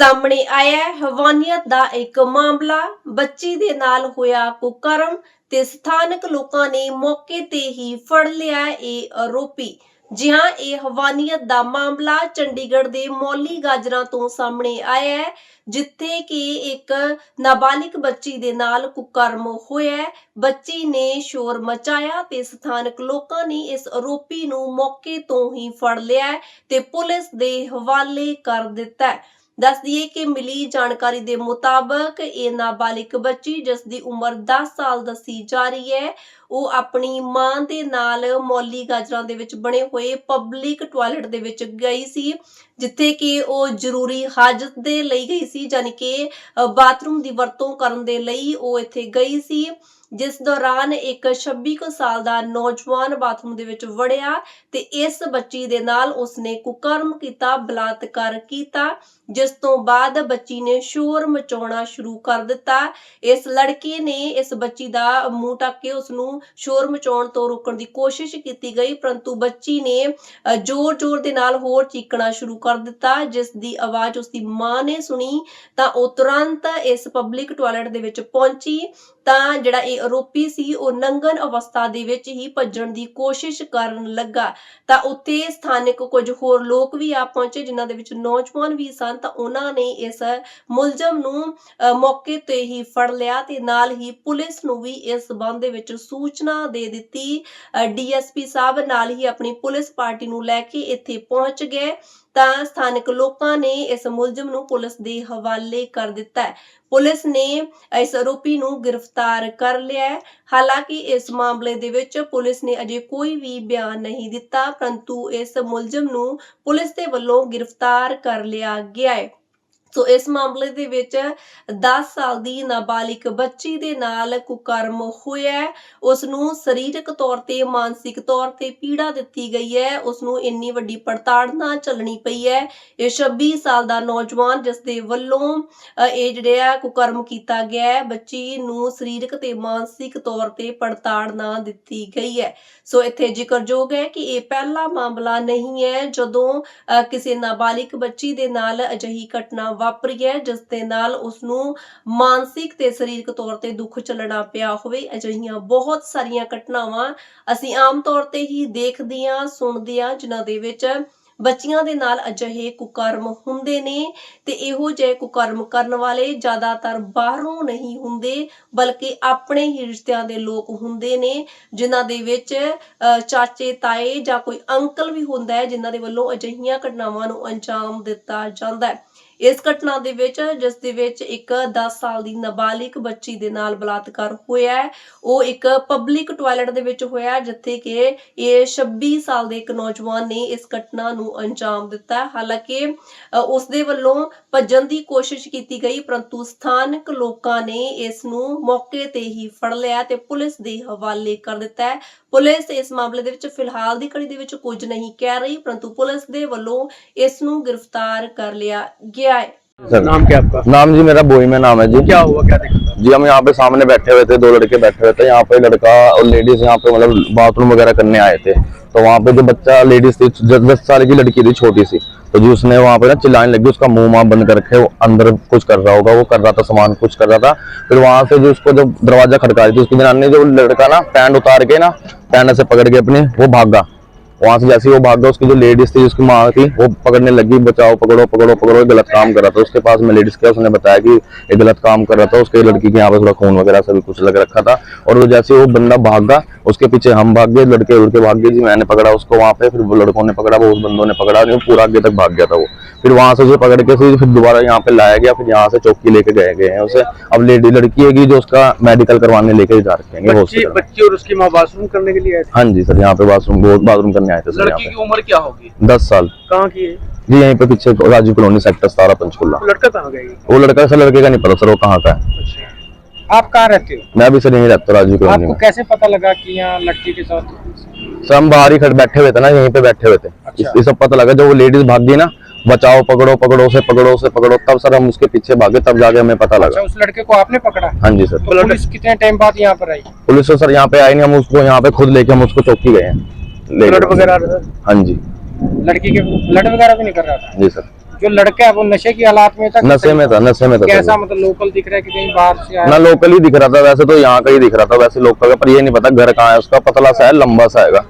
ਸਾਹਮਣੇ ਆਇਆ ਹਵਾਨੀਅਤ ਦਾ ਇੱਕ ਮਾਮਲਾ, ਬੱਚੀ ਦੇ ਨਾਲ ਹੋਇਆ ਕੁਕਰਮ ਤੇ ਸਥਾਨਕ ਲੋਕਾਂ ਨੇ ਮੌਕੇ ਤੇ ਹੀ ਫੜ ਲਿਆ ਇਹ ਆਰੋਪੀ। ਜੀ ਹਾਂ ਇਹ ਹਵਾਨੀਅਤ ਦਾ ਮਾਮਲਾ ਚੰਡੀਗੜ੍ਹ ਦੇ ਮੌਲੀ ਗਾਜਰਾਂ ਤੋਂ ਸਾਹਮਣੇ ਆਇਆ ਹੈ, ਜਿੱਥੇ ਕਿ ਇੱਕ ਨਾਬਾਲਿਗ ਬੱਚੀ ਦੇ ਨਾਲ ਕੁਕਰਮ ਹੋਇਆ ਬੱਚੀ ਨੇ ਸ਼ੋਰ ਮਚਾਇਆ ਤੇ ਸਥਾਨਕ ਲੋਕਾਂ ਨੇ ਇਸ ਆਰੋਪੀ ਨੂੰ ਮੌਕੇ ਤੋਂ ਹੀ ਫੜ ਲਿਆ ਤੇ ਪੁਲਿਸ ਦੇ ਹਵਾਲੇ ਕਰ ਦਿੱਤਾ ਦੱਸ ਦਈਏ ਕਿ ਮਿਲੀ ਜਾਣਕਾਰੀ ਦੇ ਮੁਤਾਬਕ ਇਹ ਨਾਬਾਲਿਗ ਬੱਚੀ ਜਿਸ ਦੀ ਉਮਰ 10 ਸਾਲ ਦੱਸੀ ਜਾ ਰਹੀ ਹੈ ਉਹ ਆਪਣੀ ਮਾਂ ਦੇ ਨਾਲ ਮੌਲੀ ਗਾਜਰਾਂ ਦੇ ਵਿੱਚ ਬਣੇ ਹੋਏ ਪਬਲਿਕ ਟਾਇਲਟ ਦੇ ਵਿੱਚ ਗਈ ਸੀ, ਜਿੱਥੇ ਕਿ ਉਹ ਜ਼ਰੂਰੀ ਹਾਜਤ ਦੇ ਲਈ ਗਈ ਸੀ ਯਾਨੀ ਕਿ ਬਾਥਰੂਮ ਦੀ ਵਰਤੋਂ ਕਰਨ ਦੇ ਲਈ ਉਹ ਇੱਥੇ ਗਈ ਸੀ। ਜਿਸ ਦੌਰਾਨ ਇੱਕ 26 ਕੁ ਸਾਲ ਦਾ ਨੌਜਵਾਨ ਬਾਥਰੂਮ ਦੇ ਵਿੱਚ ਵੜਿਆ ਤੇ ਇਸ ਬੱਚੀ ਦੇ ਨਾਲ ਉਸਨੇ ਕੁਕਰਮ ਕੀਤਾ, ਬਲਾਤਕਾਰ ਕੀਤਾ, ਜਿਸ ਤੋਂ ਬਾਅਦ ਬੱਚੀ ਨੇ ਸ਼ੋਰ ਮਚਾਉਣਾ ਸ਼ੁਰੂ ਕਰ ਦਿੱਤਾ। ਇਸ ਲੜਕੇ ਨੇ ਇਸ ਬੱਚੀ ਦਾ ਮੂੰਹ ਢੱਕ ਕੇ ਉਸ ਨੂੰ ਸ਼ੋਰ ਮਚਾਉਣ ਤੋਂ ਰੋਕਣ ਦੀ ਕੋਸ਼ਿਸ਼ ਕੀਤੀ ਗਈ, ਪਰੰਤੂ ਬੱਚੀ ਨੇ ਜ਼ੋਰ-ਜ਼ੋਰ ਦੇ ਨਾਲ ਹੋਰ ਚੀਕਣਾ ਸ਼ੁਰੂ ਕਰ ਦਿੱਤਾ ਜਿਸ ਦੀ ਆਵਾਜ਼ ਉਸ ਦੀ ਮਾਂ ਨੇ ਸੁਣੀ, ਤਾਂ ਉਹ ਤੁਰੰਤ ਇਸ ਪਬਲਿਕ ਟਾਇਲਟ ਦੇ ਵਿੱਚ ਪਹੁੰਚੀ। ਤਾਂ ਜਿਹੜਾ ਇਹ ਆਰੋਪੀ ਸੀ, ਉਹ ਨੰਗਨ ਅਵਸਥਾ ਦੇ ਵਿੱਚ ਹੀ ਭੱਜਣ ਦੀ ਕੋਸ਼ਿਸ਼ ਕਰਨ ਲੱਗਾ। ਤਾਂ ਉੱਥੇ ਸਥਾਨਕ ਕੁਝ ਹੋਰ ਲੋਕ ਵੀ ਆ ਪਹੁੰਚੇ, ਜਿਨ੍ਹਾਂ ਦੇ ਵਿੱਚ ਨੌਜਵਾਨ ਵੀ ਸਨ, ਤਾਂ ਉਹਨਾਂ ਨੇ ਇਸ ਮੁਲਜ਼ਮ ਨੂੰ ਮੌਕੇ ਤੇ ਹੀ ਫੜ ਲਿਆ ਤੇ ਨਾਲ ਹੀ ਪੁਲਿਸ ਨੂੰ ਵੀ ਇਸ ਸਬੰਧ ਦੇ ਵਿੱਚ ਸੂਚਨਾ ਦੇ ਦਿੱਤੀ। ਡੀਐਸਪੀ ਸਾਹਿਬ ਨਾਲ ਹੀ ਆਪਣੀ ਪੁਲਿਸ ਪਾਰਟੀ ਨੂੰ ਲੈ ਕੇ ਇੱਥੇ ਪਹੁੰਚ ਗਏ। ਤਾਂ ਸਥਾਨਕ ਲੋਕਾਂ ਨੇ ਇਸ ਮੁਲਜ਼ਮ ਨੂੰ ਪੁਲਿਸ ਦੇ ਹਵਾਲੇ ਕਰ ਦਿੱਤਾ ਹੈ। ਪੁਲਿਸ ਨੇ ਇਸ ਆਰੋਪੀ ਨੂੰ ਗ੍ਰਿਫਤਾਰ ਕਰ ਲਿਆ ਹੈ। ਹਾਲਾਂਕਿ ਇਸ ਮਾਮਲੇ ਦੇ ਵਿੱਚ ਪੁਲਿਸ ਨੇ ਅਜੇ ਕੋਈ ਵੀ ਬਿਆਨ ਨਹੀਂ ਦਿੱਤਾ, ਪਰੰਤੂ ਇਸ ਮੁਲਜ਼ਮ ਨੂੰ ਪੁਲਿਸ ਦੇ ਵੱਲੋਂ ਗ੍ਰਿਫਤਾਰ ਕਰ ਲਿਆ ਗਿਆ ਹੈ। ਸੋ ਇਸ ਮਾਮਲੇ ਦੇ ਵਿੱਚ 10 ਸਾਲ ਦੀ ਨਾਬਾਲਿਗ ਬੱਚੀ ਦੇ ਨਾਲ ਕੁਕਰਮ ਹੋਇਆ ਹੈ। ਉਸ ਨੂੰ ਸਰੀਰਕ ਤੌਰ ਤੇ ਮਾਨਸਿਕ ਤੌਰ ਤੇ ਪੀੜਾ ਦਿੱਤੀ ਗਈ ਹੈ। ਉਸ ਨੂੰ ਇੰਨੀ ਵੱਡੀ ਪੜਤਾੜਨਾ ਚੱਲਣੀ ਪਈ ਹੈ। ਇਹ 26 ਸਾਲ ਦਾ ਨੌਜਵਾਨ ਜਿਸ ਦੇ ਵੱਲੋਂ ਇਹ ਜਿਹੜੇ ਆ ਕੁਕਰਮ ਕੀਤਾ ਗਿਆ ਹੈ ਬੱਚੀ ਨੂੰ ਸਰੀਰਕ ਤੇ ਮਾਨਸਿਕ ਤੌਰ ਤੇ ਪੜਤਾੜਨਾ ਦਿੱਤੀ ਗਈ ਹੈ। ਸੋ ਇੱਥੇ ਜ਼ਿਕਰਯੋਗ ਹੈ ਕਿ ਇਹ ਪਹਿਲਾ ਮਾਮਲਾ ਨਹੀਂ ਹੈ। ਜਦੋਂ ਅ, ਕਿਸੇ ਨਾਬਾਲਿਗ ਬੱਚੀ ਦੇ ਨਾਲ ਅਜਿਹੀ ਘਟਨਾ ਵਾਪਰੀ ਹੈ, ਜਿਸ ਦੇ ਨਾਲ ਉਸ ਨੂੰ ਮਾਨਸਿਕ ਤੇ ਸਰੀਰਕ ਤੌਰ ਤੇ ਦੁੱਖ ਚੱਲਣਾ ਪਿਆ ਹੋਵੇ। ਅਜਿਹੀਆਂ ਬਹੁਤ ਸਾਰੀਆਂ ਘਟਨਾਵਾਂ ਅਸੀਂ ਆਮ ਤੌਰ ਤੇ ਹੀ ਦੇਖਦੇ ਹਾਂ, ਸੁਣਦੇ ਹਾਂ, ਜਿਨ੍ਹਾਂ ਦੇ ਵਿੱਚ ਬੱਚੀਆਂ ਦੇ ਨਾਲ ਅਜਿਹੇ ਕੁਕਰਮ ਹੁੰਦੇ ਨੇ ਤੇ ਇਹੋ ਜਿਹੇ ਕੁਕਰਮ ਕਰਨ ਵਾਲੇ ਜ਼ਿਆਦਾਤਰ ਬਾਹਰੋਂ ਨਹੀਂ ਹੁੰਦੇ, ਬਲਕਿ ਆਪਣੇ ਹੀ ਰਿਸ਼ਤਿਆਂ ਦੇ ਲੋਕ ਹੁੰਦੇ ਨੇ, ਜਿਨ੍ਹਾਂ ਦੇ ਵਿੱਚ ਚਾਚੇ, ਤਾਏ ਜਾਂ ਕੋਈ ਅੰਕਲ ਵੀ ਹੁੰਦਾ ਹੈ, ਜਿਨ੍ਹਾਂ ਦੇ ਵੱਲੋਂ ਅਜਿਹੀਆਂ ਘਟਨਾਵਾਂ ਨੂੰ ਅੰਜਾਮ ਦਿੱਤਾ ਜਾਂਦਾ ਹੈ। ਇਸ ਘਟਨਾ ਦੇ ਵਿੱਚ ਜਿਸ ਦੇ ਵਿੱਚ ਇੱਕ 10 ਸਾਲ ਦੀ ਨਾਬਾਲਿਗ ਬੱਚੀ ਦੇ ਨਾਲ ਬਲਾਤਕਾਰ ਹੋਇਆ ਉਹ ਇੱਕ ਪਬਲਿਕ ਟਾਇਲਟ ਦੇ ਵਿੱਚ ਹੋਇਆ ਜਿੱਥੇ ਕਿ ਇਹ 26 ਸਾਲ ਦੇ ਇੱਕ ਨੌਜਵਾਨ ਨੇ ਇਸ ਘਟਨਾ ਨੂੰ ਅੰਜਾਮ ਦਿੱਤਾ। ਹਾਲਾਂਕਿ ਅ, ਉਸ ਦੇ ਵੱਲੋਂ ਭੱਜਣ ਦੀ ਕੋਸ਼ਿਸ਼ ਕੀਤੀ ਗਈ ਪਰੰਤੂ ਸਥਾਨਕ ਲੋਕਾਂ ਨੇ ਇਸ ਨੂੰ ਮੌਕੇ ਤੇ ਹੀ ਫੜ ਲਿਆ ਤੇ ਪੁਲਿਸ ਦੇ ਹਵਾਲੇ ਕਰ ਦਿੱਤਾ ਹੈ। ਪੁਲਿਸ ਇਸ ਮਾਮਲੇ ਦੇ ਵਿੱਚ ਫਿਲਹਾਲ ਦੀ ਘੜੀ ਦੇ ਵਿੱਚ ਕੁਝ ਨਹੀਂ ਕਹਿ ਰਹੀ ਪਰੰਤੂ ਪੁਲਿਸ ਦੇ ਵੱਲੋਂ ਇਸ ਨੂੰ ਗ੍ਰਿਫਤਾਰ ਕਰ ਲਿਆ ਗਿਆ ਹੈ सर। नाम क्या आपका? नाम जी मेरा बोई में नाम है जी। क्या हुआ? क्या देखा था? जी हम यहाँ पे सामने बैठे हुए थे दो लड़के बैठे हुए थे। यहाँ पे लड़का और लेडीज़ यहाँ पे मतलब बाथरूम वगैरह करने आए थे। तो वहाँ पे जो बच्चा लेडीज़ थी दस साल की लड़की थी छोटी सी तो जी उसने वहाँ पे ना चिल्लाने लगी उसका मुँह वहाँ बंद करके वो अंदर कुछ कर रहा होगा वो कर रहा था सामान कुछ कर रहा था। फिर वहाँ से जो उसको जब दरवाज़ा खड़का रही थी उसकी जनानी ने जो लड़का ना पैंट उतार के ना पैंट से पकड़ के अपने वो भागा। वहाँ से जैसे वो भागा उसकी जो लेडीज़ थी उसकी माँ थी वो पकड़ने लगी बचाओ पकड़ो पकड़ो पकड़ो गलत काम कर रहा था। उसके पास में लेडीज़ किया उसने बताया कि ये गलत काम कर रहा था उसके लड़की के यहाँ पे थोड़ा खून वगैरह सभी कुछ लग रखा था। और वो जैसे वो बंदा भागा उसके पीछे हम भाग गए लड़के उड़के भाग गए जी मैंने पकड़ा उसको वहाँ पे फिर वो लड़कों ने पकड़ा वो उस बंदों ने पकड़ा नहीं, पूरा आगे तक भाग गया था वो। फिर वहाँ से उसे पकड़ के फिर फिर दोबारा यहाँ पे लाया गया फिर यहाँ से चौकी लेके गए गए हैं उसे। अब लेडी लड़की है जो उसका मेडिकल करवाने लेके जा रखेंगे बच्ची और उसकी माँ बाथरूम करने के लिए हाँ जी सर यहाँ पे बाथरूम बाथरूम करने आए थे लड़की की उम्र क्या होगी? दस साल। कहाँ की है? जी यहीं पे पीछे राजीव कॉलोनी सेक्टर सतारा पंचकुला। वो लड़का कहाँ गई वो लड़का सर लड़के का नहीं पता सर वो कहाँ का है। अच्छा। आप कहाँ रहते हो? मैं भी सर यहीं रहता हूँ राजू कॉलोनी आपको में। कैसे पता लगा कि यहाँ लड़की के साथ सर हम बाहर ही खड़े बैठे हुए थे ना यहीं पे बैठे हुए थे। अच्छा। इस- ये सब पता लगा जब वो लेडीज़ भाग गई ना बचाओ पकड़ो पकड़ो से पकड़ो से पकड़ो तब सर हम उसके पीछे भागे तब जाके हमें पता अच्छा लगा उस लड़के को आपने पकड़ा? हाँ जी सर। तो पुलिस कितने टाइम बाद यहाँ पर आई? पुलिस तो सर यहाँ पे आई नहीं हम उसको यहाँ पे खुद लेके हम उसको चौकी गए हैं। लेके ब्लड हम- वगैरह हाँ जी लड़की के ब्लड वगैरह भी नहीं कर रहा था जी सर जो लड़का है वो नशे की हालात में था नशे में था नशे में था कैसा सर वो। मतलब लोकल दिख रहा है कि कहीं बाहर से ना आया लोकल ही दिख रहा था वैसे तो यहाँ का ही दिख रहा था वैसे लोकल का पर ये नहीं पता घर कहाँ है उसका पतला सा है लंबा सा हैगा